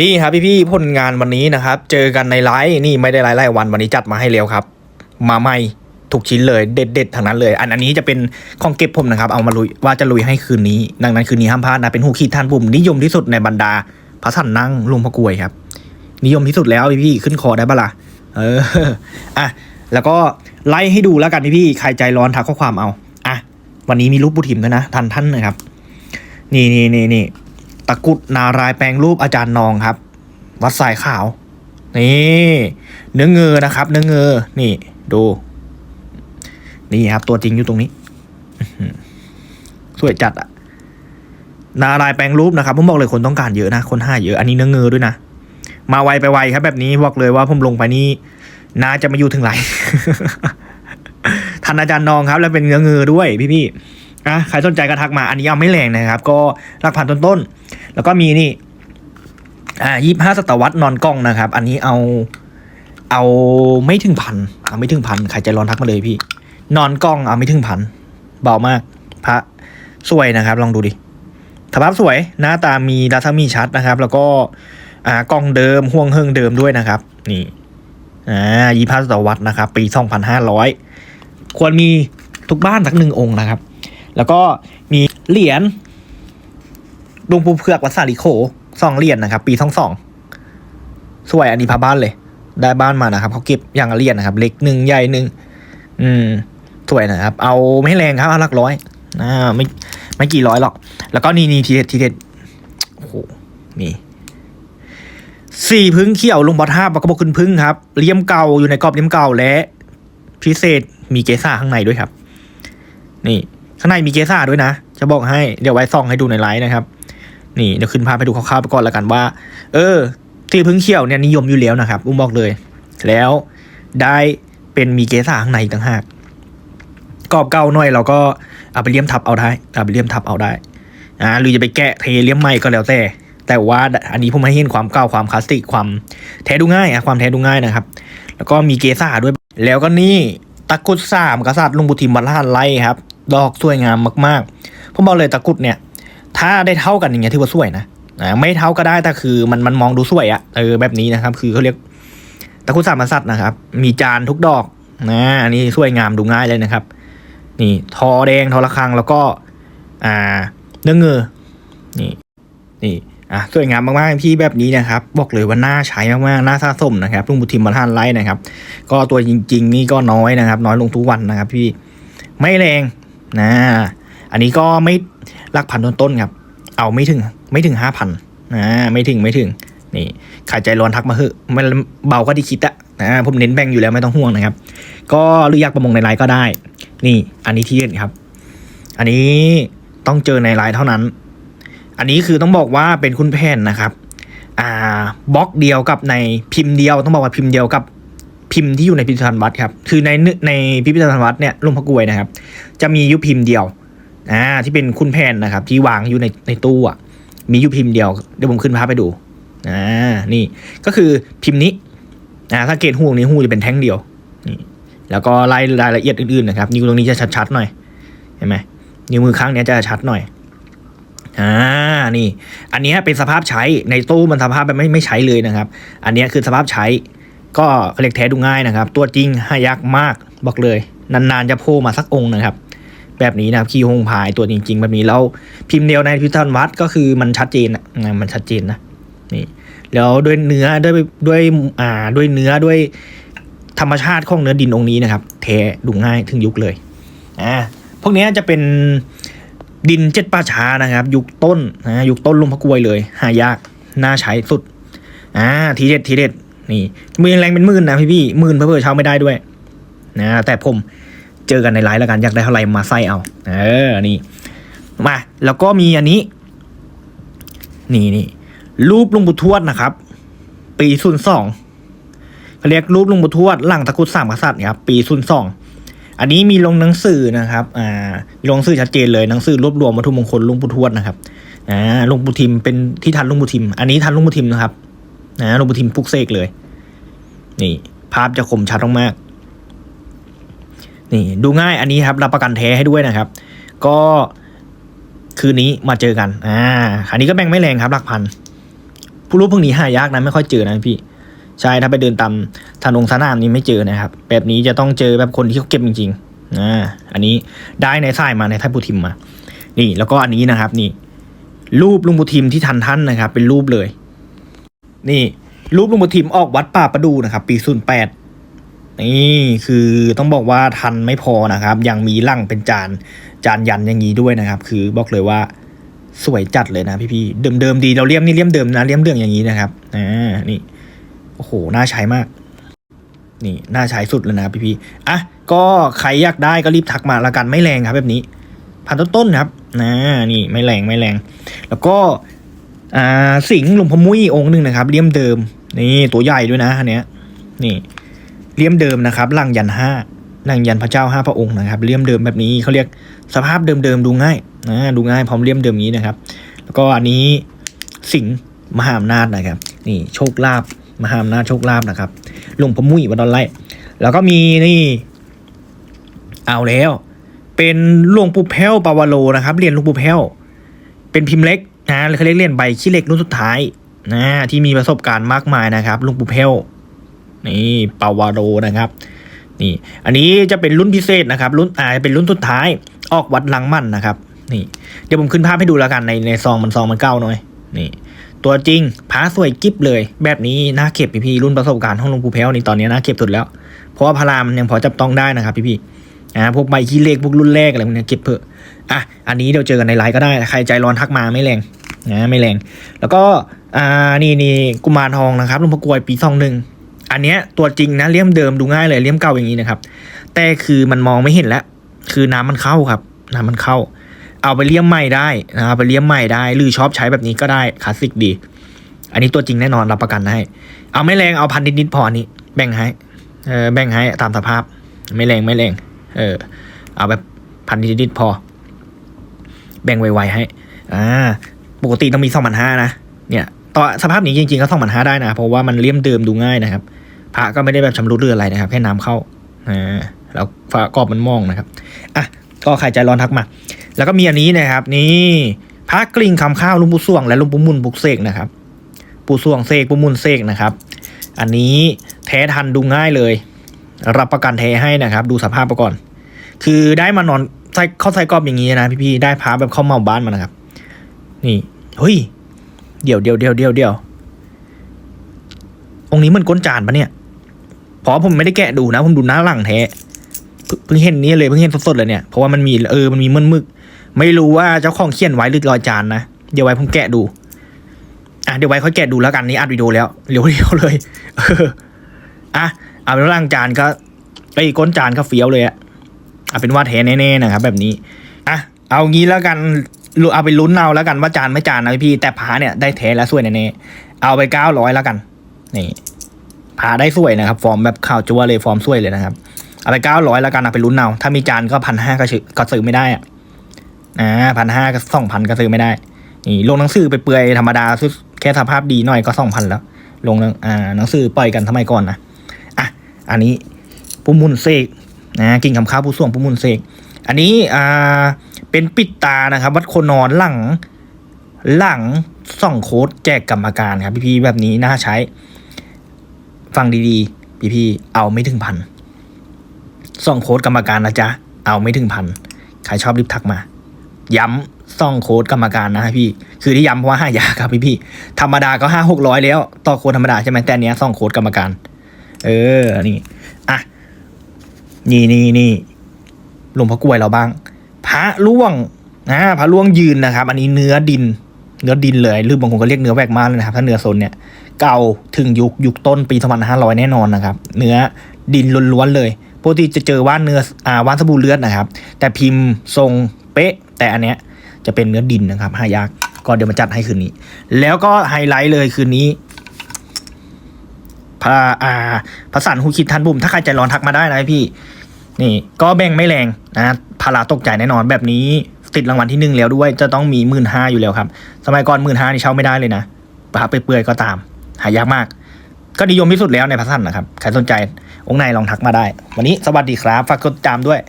นี่ครับพี่ๆผลงานวันนี้นะครับ เจอกันในไลฟ์นี่ไม่ได้ไลฟ์รายวันวันนี้จัดมาให้เร็วครับ มาใหม่ทุกชิ้นเลยเด็ดๆทางนั้นเลย อันอันนี้จะเป็นของเก็บผมนะครับ เอามาลุยว่าจะลุยให้คืนนี้ ดังนั้นคืนนี้ห้ามพลาดนะเป็นหูขีดท่านปุ่มนิยมที่สุดในบรรดาพระสันนั่งลุงพระกรวยครับ นิยมที่สุดแล้วพี่ๆขึ้นคอได้ปะล่ะเอออะแล้วก็ไล่ให้ดูแล้วกันพี่ๆใครใจร้อนทักข้อความเอาอะวันนี้มีรูปบุถิมด้วยนะทันท่านนะครับ นี่นี่นี่นี่ ตะกุดนารายแปลงรูปอาจารย์นองครับ วัดสายขาว นี่เนื้อเงือนะครับ เนื้อเงือนี่ดู นี่ครับ ตัวจริงอยู่ตรงนี้สวยจัดอะนารายแปลงรูปนะครับผมบอกเลยคนต้องการเยอะนะคนห้าเยอะอันนี้เนื้อเงือด้วยนะมาไวไปไวครับ แบบนี้บอกเลยว่าผมลงไปนี่น่าจะมาอยู่ถึงไหนทันอาจารย์นองครับ แล้วเป็นเนื้อเงือด้วยพี่ๆ อะใครสนใจก็ทักมาอันนี้ยังไม่แรงนะครับ ก็หลักพันต้นๆ แล้วก็มีนี่ อ่ายี่ห้าศตวรรษนอนกล้องนะครับ อันนี้เอา เอาไม่ถึงพันเอาไม่ถึงพันใครใจร้อนทักมาเลยพี่ นอนกล้องเอาไม่ถึงพันเบามาก พระสวยนะครับ ลองดูดิสภาพสวยหน้าตามีรัศมีชัดนะครับ แล้วก็อ่ากล้องเดิมห่วงเฮิงเดิมด้วยนะครับ นี่อ่ายี่ห้าศตวรรษนะครับ ปีสองพันห้าร้อยควรมีทุกบ้านสักหนึ่งองค์นะครับ แล้วก็มีเหรียญลวงปูเผือกวัดสาลิโขสองเหรียญนะครับ ปีสองสองสวยอันนี้พาบ้านเลย ได้บ้านมานะครับเขาเก็บอย่างละเหรียญนะครับ เล็กหนึ่งใหญ่หนึ่งอืมสวยนะครับ เอาไม่แรงครับเอาหลักร้อยอ่าไม่ไม่กี่ร้อยหรอก แล้วก็นี่นี่ทีเด็ดทีเด็ดโอ้โหนี่สี่พึ่งเขี้ยวลงบอท่าปากกระบกขึ้นพึ่งครับเลี่ยมเก่าอยู่ในกรอบเลี่ยมเก่าและ พิเศษมีเกซ่าข้างในด้วยครับ นี่ ข้างในมีเกซ่าด้วยนะ จะบอกให้เดี๋ยวไว้ส่องให้ดูในไลฟ์นะครับ นี่เดี๋ยวขึ้นภาพไปดูคร่าวๆไปก่อนล้วกันว่า เออที่พึ่งเขียวเนี่ยนิยมอยู่แล้วนะครับอุ้มบอกเลย แล้วได้เป็นมีเกซ่าข้างในอีกต่างหากกรอบเก่าหน่อยเราก็เอาไปเลี่ยมทับเอาได้เอาไปเลี่ยมทับเอาได้อ่าหรือจะไปแกะเทเลี่ยมใหม่ก็แล้วแต่ แต่ว่าอันนี้ผมให้เห็นความเก่าความคลาสสิกความแท้ดูง่ายอะความแท้ดูง่ายนะครับ แล้วก็มีเกซ่าด้วย แล้วก็นี่ตะกุดสามกษัตริย์ลุงบุทิมวัดละหันไล่ครับ ดอกสวยงามมากๆ ผมบอกเลยตะกรุดเนี่ย ถ้าได้เท่ากันอย่างเงี้ยถือว่าสวยนะอ่าไม่เท่าก็ได้แต่คือมันมันมองดูสวยอะเออแบบนี้นะครับ คือเขาเรียกตะกรุดสามกษัตริย์นะครับ มีจานทุกดอกนะอันนี้สวยงามดูง่ายเลยนะครับ นี่ทอแดงทอระฆังแล้วก็อ่าเนื้อเงือนี่นี่อะสวยงามมากๆพี่แบบนี้นะครับ บอกเลยว่าน่าใช้มากๆน่าสะสมนะครับลุงบุทิมมาทานไลท์นะครับ ก็ตัวจริง ๆ นี่ก็น้อยนะครับ น้อยลงทุกวันนะครับ พี่ไม่แรง นะ อันนี้ก็ไม่หลักพันต้นๆครับ เอาไม่ถึงไม่ถึงห้าพันนะไม่ถึงไม่ถึงนี่ขายใจร้อนทักมาเหอะมันเบาก็ดีคิดอะนะผมเน้นแบ่งอยู่แล้วไม่ต้องห่วงนะครับ ก็หรืออยากประมงในไลน์ก็ได้ นี่อันนี้ที่เด็ดครับ อันนี้ต้องเจอในไลน์เท่านั้น อันนี้คือต้องบอกว่าเป็นคุณแผนนะครับ อ่าบล็อกเดียวกับในพิมพ์เดียวต้องบอกว่าพิมพ์เดียวกับ พิมพ์ที่อยู่ในพิพิธภัณฑ์วัดครับคือในในพิพิธภัณฑ์วัดเนี่ยหลุงพระกวยนะครับ จะมียุพิมพ์เดียวอ่าที่เป็นคุณแผนนะครับ ที่วางอยู่ในในตู้อะมียุพิมพ์เดียวเดี๋ยวผมขึ้นภาพไปดูอ่านี่ก็คือพิมพ์นี้อ่าสังเกตหูตรงนี้หูจะเป็นแท่งเดียวนี่แล้วก็รายรายละเอียดอื่นๆนะครับ นิ้วตรงนี้จะชัดๆหน่อยเห็นไหมนิ้วมือข้างนี้จะชัดหน่อยอ่านี่ อันนี้เป็นสภาพใช้ในตู้มันสภาพแบบไม่ไม่ใช้เลยนะครับ อันนี้คือสภาพใช้ ก็เรียกแท้ดูง่ายนะครับ ตัวจริงหายากมากบอกเลย นานๆจะโผล่มาสักองค์นะครับ แบบนี้นะครับคีฮงพายตัวจริง ๆ แบบนี้แล้วพิมพ์เดียวในพิพิธภัณฑ์วัดก็คือมันชัดเจนอะมันชัดเจนนะนี่แล้วด้วยเนื้อด้วยด้วยอ่าด้วยเนื้อด้วยธรรมชาติของเนื้อดินองค์นี้นะครับแท้ดูง่ายถึงยุคเลยอ่าพวกนี้จะเป็นดินเจ็ดป่าช้านะครับ ยุคต้นนะยุคต้นลุงพะกวยเลย หายากน่าใช้สุดอ่าทีเด็ดทีเด็ด นี่มือแรงเป็นหมื่นนะพี่พี่หมื่นเพื่อเช่าไม่ได้ด้วยนะแต่ผมเจอกันในไลฟ์แล้วกันอยากได้เท่าไหร่มาใส่เอา เออนี่มาแล้วก็มีอันนี้ นี่นี่รูปลุงบุทวดนะครับ ปีศูนย์สองเขาเรียกรูปลุงบุทวดหลังตะกุดสามกษัตริย์ครับปีศูนย์สองอันนี้มีลงหนังสือนะครับ อ่ามีลงหนังสือชัดเจนเลยหนังสือรวบรวมวัตถุมงคลลุงปูทวดนะครับอ่าลุงปูทิมเป็นที่ทันลุงปูทิม อันนี้ทันลุงปูทิมนะครับ นะลุงปู่ทิมปลุกเสกเลย นี่ ภาพจะคมชัดมากๆนี่ ดูง่ายอันนี้ครับ รับประกันแท้ให้ด้วยนะครับ ก็คืนนี้มาเจอกัน อ่า อันนี้ก็แบ่งไม่แรงครับหลักพัน ผู้รู้พวกนี้หายากนะไม่ค่อยเจอนะพี่ ใช่ ถ้าไปเดินตามถนนสนามนี้ไม่เจอนะครับ แบบนี้จะต้องเจอแบบคนที่เขาเก็บจริงๆ อ่า อันนี้ได้ในสายมาในท่านปูทิมมา นี่ แล้วก็อันนี้นะครับ นี่ รูปลุงปูทิมที่ทันท่านนะครับ เป็นรูปเลย นี่รูปลุงปูทิมออกวัดป่าประดูนะครับ ปีศูนย์แปดนี่คือต้องบอกว่าทันไม่พอนะครับ ยังมีลั่งเป็นจานจานยันอย่างนี้ด้วยนะครับ คือบอกเลยว่าสวยจัดเลยนะพี่ๆเดิมๆดีเราเลี่ยมนี่เลี่ยมเดิมนะเลี่ยมเรื่องอย่างนี้นะครับอ่านี่โอ้โหน่าใช้มาก นี่น่าใช้สุดเลยนะพี่ๆอะก็ใครอยากได้ก็รีบทักมาละกันไม่แรงครับ แบบนี้พันต้นๆครับนะนี่ไม่แรงไม่แรง แล้วก็ อ่าสิงห์หลวงพมุ้ยองค์หนึ่งนะครับเลี่ยมเดิมนี่ตัวใหญ่ด้วยนะอันเนี้ยนี่เลี่ยมเดิมนะครับลังยันห้าลังยันพระเจ้าห้าพระองค์นะครับเลี่ยมเดิมแบบนี้เขาเรียกสภาพเดิมๆดูง่ายนะดูง่ายพร้อมเลี่ยมเดิมนี้นะครับ แล้วก็อันนี้สิงห์มหาอำนาจนะครับ นี่โชคลาภมหาอำนาจโชคลาภนะครับหลวงพมุ้ยวัดดอนไร่แล้วก็มีนี่เอาแล้ว เป็นหลวงปู่แพ้วปาวาโลนะครับเรียญหลวงปู่แพ้วเป็นพิมพ์เล็ก นะเขาเรียกเหรียญใบขี้เหล็กรุ่นสุดท้ายนะที่มีประสบการณ์มากมายนะครับลวงปู่แพ้วนี่ปาวาโลนะครับนี่อันนี้จะเป็นรุ่นพิเศษนะครับ รุ่นอ่าเป็นรุ่นสุดท้ายออกวัดลังมั่นนะครับ นี่ เดี๋ยวผมขึ้นภาพให้ดูแล้วกันในในซองมันซองมันเก้าหน่อย นี่ ตัวจริงพาสวยกิ๊บเลย แบบนี้น่าเก็บพี่พี่รุ่นประสบการณ์ห้องลวงปู่แพ้วนี่ตอนนี้น่าเก็บสุดแล้ว เพราะว่าพารามนยังพอจับต้องได้นะครับ พี่พี่ๆอ่าพวกใบขี้เลขพวกรุ่นแรกอะไรพวกเนี้ยเก็บเพิ่อะอันนี้เดี๋ยวเจอกันในไลฟ์ก็ได้ใครใจร้อนทักมาไม่แรง นะไม่แรง แล้วก็อ่านี่นี่กุมารทองนะครับหลวงพ่อกลวยปีสองหนึ่งอันเนี้ยตัวจริงนะเลี่ยมเดิมดูง่ายเลยเลี่ยมเก่าอย่างนี้นะครับ แต่คือมันมองไม่เห็นแล้ว คือน้ำมันเข้าครับ น้ำมันเข้า เอาไปเลี่ยมใหม่ได้นะครับไปเลี่ยมใหม่ได้หรือชอบใช้แบบนี้ก็ได้คลาสสิกดี อันนี้ตัวจริงแน่นอนรับประกันให้ เอาไม่แรงเอาพันนิดๆพอนนี้ แบ่งให้เออแบ่งให้ตามสภาพ ไม่แรงไม่แรง เออ เอาแบบพันนิดๆพอ แบ่งไวๆให้อ่า ปกติต้องมีสองพันห้านะเนี่ยต่อสภาพนี้จริงๆก็สองพันห้าได้นะ เพราะว่ามันเลี่ยมเดิมดูง่ายนะครับพระก็ไม่ได้แบบชำรุดเรืออะไรนะครับแค่น้ำเข้าอ่าแล้วฝากรอบมันมองนะครับอะก็ใครใจร้อนทักมา แล้วก็มีอันนี้นะครับ นี่พระกลิ่งคำข้าวลุงปู่ส่วงและลุงปู่มุนบุกเสกนะครับ ปู่ส่วงเสกปู่มุนเสกนะครับ อันนี้แท้ทันดูง่ายเลย รับประกันแท้ให้นะครับ ดูสภาพไปก่อน คือได้มานอนใส่เข้าใส่กรอบอย่างนี้นะพี่ๆได้พาแบบเข้ามาบ้านมานะครับ นี่ เฮ้ย เดี๋ยวเดี๋ยวเดี๋ยวเดี๋ยวเดี๋ยวองนี้มันก้นจานปะเนี่ยเพราะผมไม่ได้แกะดูนะ ผมดูหน้าหลังแท้ เพิ่งเห็นนี่เลยเพิ่งเห็นสดๆเลยเนี่ย เพราะว่ามันมีเออ มันมีมึนมึก ไม่รู้ว่าเจ้าของเขียนไว้หรือรอยจานนะ เดี๋ยวไว้ผมแกะดู อะเดี๋ยวไว้ค่อยแกะดูแล้วกันนี่อัดวิดีโอแล้วเร็วๆเลยเอออะเอาเป็นว่าล่างจานก็ไอ้ก้นจานก็เฟี้ยวเลยอะเอาเป็นว่าแท้แน่ๆนะครับแบบนี้ อะ เอางี้แล้วกัน เอาไปลุ้นเอาแล้วกันว่าจานไม่จานนะพี่ แต่ผาเนี่ยได้แท้และสวยแน่ๆเอาไปเก้าร้อยแล้วกัน นี่ผาได้สวยนะครับ ฟอร์มแบบข่าวจัวเลยฟอร์มสวยเลยนะครับ เอาไปเก้าร้อยแล้วกันเอาไปลุ้นเอาถ้ามีจานก็พันห้าก็ซื้อก็ซื้อไม่ได้อะอ่าพันห้าก็สองพันก็ซื้อไม่ได้นี่ลงหนังสือไปเปื่อยธรรมดาแค่สภาพดีหน่อยก็สองพันแล้ว ลงนังอ่าหนังสือปล่อยกันทำไมก่อนนะอะอันนี้ปุมุนเสกนะกิ่งคำข้าวผู้ส่วงปุมุนเสกอันนี้อ่า เป็นปิดตานะครับวัดโคนอนหลังหลังส่องโค้ดแจกกรรมการครับ พี่ๆแบบนี้น่าใช้ ฟังดีๆ พี่ๆเอาไม่ถึงพันส่องโค้ดกรรมการนะจ๊ะเอาไม่ถึงพันใครชอบรีบทักมา ย้ำซ่องโค้ดกรรมการนะพี่ คือที่ย้ำเพราะว่าห้ายาครับพี่พี่ๆธรรมดาก็ห้าหกร้อยแล้ว ต่อโค้ดธรรมดาใช่ไหมแต่เนี้ยซ่องโค้ดกรรมการ เออนี่อะนี่นี่นี่หลวงพ่อกล้วยเราบ้าง พระล่วงนะพระล่วงยืนนะครับ อันนี้เนื้อดิน เนื้อดินเลยหรือบางคนก็เรียกเนื้อแวกมาเลยนะครับ ถ้าเนื้อโซนเนี่ยเก่าถึงยุคยุคต้นปี2500แน่นอนนะครับ เนื้อดินล้วนๆเลยปกติจะเจอว่านเนื้ออ่าว่านสบู่เลือดนะครับ แต่พิมพ์ทรงเป๊ะ แต่อันเนี้ยจะเป็นเนื้อดินนะครับหายากก็เดี๋ยวมาจัดให้คืนนี้ แล้วก็ไฮไลท์เลยคืนนี้พระอ่าพระสันหูคิดทันบุ่มถ้าใครใจร้อนทักมาได้นะพี่ นี่ ก็แบ่งไม่แรงนะ พาราตกใจแน่นอนแบบนี้ติดรางวัลที่หนึ่งแล้วด้วยจะต้องมีหมื่นห้าอยู่แล้วครับ สมัยก่อนหมื่นห้านี่เช่าไม่ได้เลยนะปะไปเปื่อยๆก็ตาม หายากมาก ก็นิยมที่สุดแล้วในพัสันนะครับใครสนใจองค์ในลองทักมาได้ วันนี้สวัสดีครับฝากกดติดตามด้วย